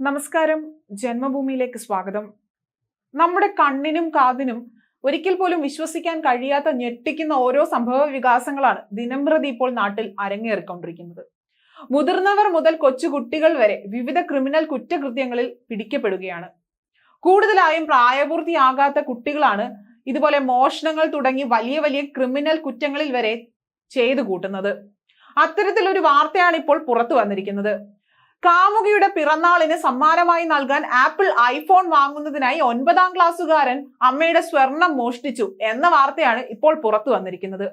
നമസ്കാരം. ജന്മഭൂമിയിലേക്ക് സ്വാഗതം. നമ്മുടെ കണ്ണിനും കാതിനും ഒരിക്കൽ പോലും വിശ്വസിക്കാൻ കഴിയാത്ത ഞെട്ടിക്കുന്ന ഓരോ സംഭവ വികാസങ്ങളാണ് ദിനംപ്രതി ഇപ്പോൾ നാട്ടിൽ അരങ്ങേറിക്കൊണ്ടിരിക്കുന്നത്. മുതിർന്നവർ മുതൽ കൊച്ചുകുട്ടികൾ വരെ വിവിധ ക്രിമിനൽ കുറ്റകൃത്യങ്ങളിൽ പിടിക്കപ്പെടുകയാണ്. കൂടുതലായും പ്രായപൂർത്തിയാകാത്ത കുട്ടികളാണ് ഇതുപോലെ മോഷണങ്ങൾ തുടങ്ങി വലിയ വലിയ ക്രിമിനൽ കുറ്റങ്ങളിൽ വരെ ചെയ്തു കൂട്ടുന്നത്. അത്തരത്തിലൊരു വാർത്തയാണ് ഇപ്പോൾ പുറത്തു വന്നിരിക്കുന്നത്. കാമുകിയുടെ പിറന്നാളിന് സമ്മാനമായി നൽകാൻ ആപ്പിൾ ഐഫോൺ വാങ്ങുന്നതിനായി ഒൻപതാം ക്ലാസ്സുകാരൻ അമ്മയുടെ സ്വർണം മോഷ്ടിച്ചു എന്ന വാർത്തയാണ് ഇപ്പോൾ പുറത്തു വന്നിരിക്കുന്നത്.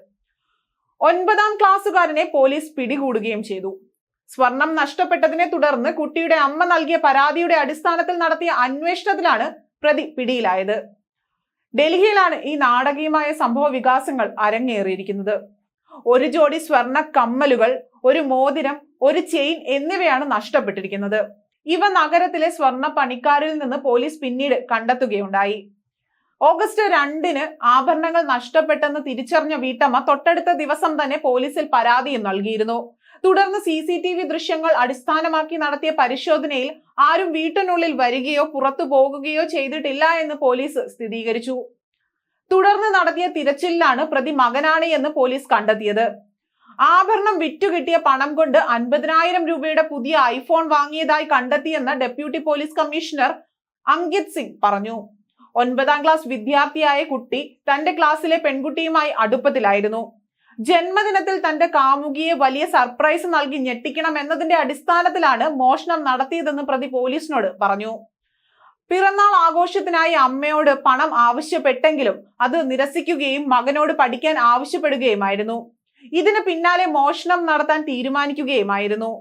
ഒൻപതാം ക്ലാസ്സുകാരനെ പോലീസ് പിടികൂടുകയും ചെയ്തു. സ്വർണം നഷ്ടപ്പെട്ടതിനെ തുടർന്ന് കുട്ടിയുടെ അമ്മ നൽകിയ പരാതിയുടെ അടിസ്ഥാനത്തിൽ നടത്തിയ അന്വേഷണത്തിലാണ് പ്രതി പിടിയിലായത്. ഡൽഹിയിലാണ് ഈ നാടകീയമായ സംഭവ വികാസങ്ങൾ അരങ്ങേറിയിരിക്കുന്നത്. ഒരു ജോഡി സ്വർണ കമ്മലുകൾ ഒരു മോതിരം ഒരു ചെയിൻ എന്നിവയാണ് നഷ്ടപ്പെട്ടിരിക്കുന്നത്. ഇവ നഗരത്തിലെ സ്വർണ പണിക്കാരിൽ നിന്ന് പോലീസ് പിന്നീട് കണ്ടെത്തുകയുണ്ടായി. ഓഗസ്റ്റ് രണ്ടിന് ആഭരണങ്ങൾ നഷ്ടപ്പെട്ടെന്ന് തിരിച്ചറിഞ്ഞ വീട്ടമ്മ തൊട്ടടുത്ത ദിവസം തന്നെ പോലീസിൽ പരാതിയും നൽകിയിരുന്നു. തുടർന്ന് സി സി ടി വി ദൃശ്യങ്ങൾ അടിസ്ഥാനമാക്കി നടത്തിയ പരിശോധനയിൽ ആരും വീട്ടിനുള്ളിൽ വരികയോ പുറത്തു പോകുകയോ ചെയ്തിട്ടില്ല എന്ന് പോലീസ് സ്ഥിരീകരിച്ചു. തുടർന്ന് നടത്തിയ തിരച്ചിലിലാണ് പ്രതി മകനാണ് എന്ന് പോലീസ് കണ്ടെത്തിയത്. ആഭരണം വിറ്റുകിട്ടിയ പണം കൊണ്ട് അൻപതിനായിരം രൂപയുടെ പുതിയ ഐഫോൺ വാങ്ങിയതായി കണ്ടെത്തിയെന്ന് deputy police commissioner Ankit Singh പറഞ്ഞു. ഒൻപതാം ക്ലാസ് വിദ്യാർത്ഥിയായ കുട്ടി തന്റെ ക്ലാസ്സിലെ പെൺകുട്ടിയുമായി അടുപ്പത്തിലായിരുന്നു. ജന്മദിനത്തിൽ തന്റെ കാമുകിയെ വലിയ സർപ്രൈസ് നൽകി ഞെട്ടിക്കണം എന്നതിന്റെ അടിസ്ഥാനത്തിലാണ് മോഷണം നടത്തിയതെന്ന് പ്രതി പോലീസിനോട് പറഞ്ഞു. പിറന്നാൾ ആഘോഷത്തിനായി അമ്മയോട് പണം ആവശ്യപ്പെട്ടെങ്കിലും അത് നിരസിക്കുകയും മകനോട് പഠിക്കാൻ ആവശ്യപ്പെടുകയുമായിരുന്നു. ഇതിന് പിന്നാലെ മോഷണം നടത്താൻ തീരുമാനിക്കുകയുമായിരുന്നു.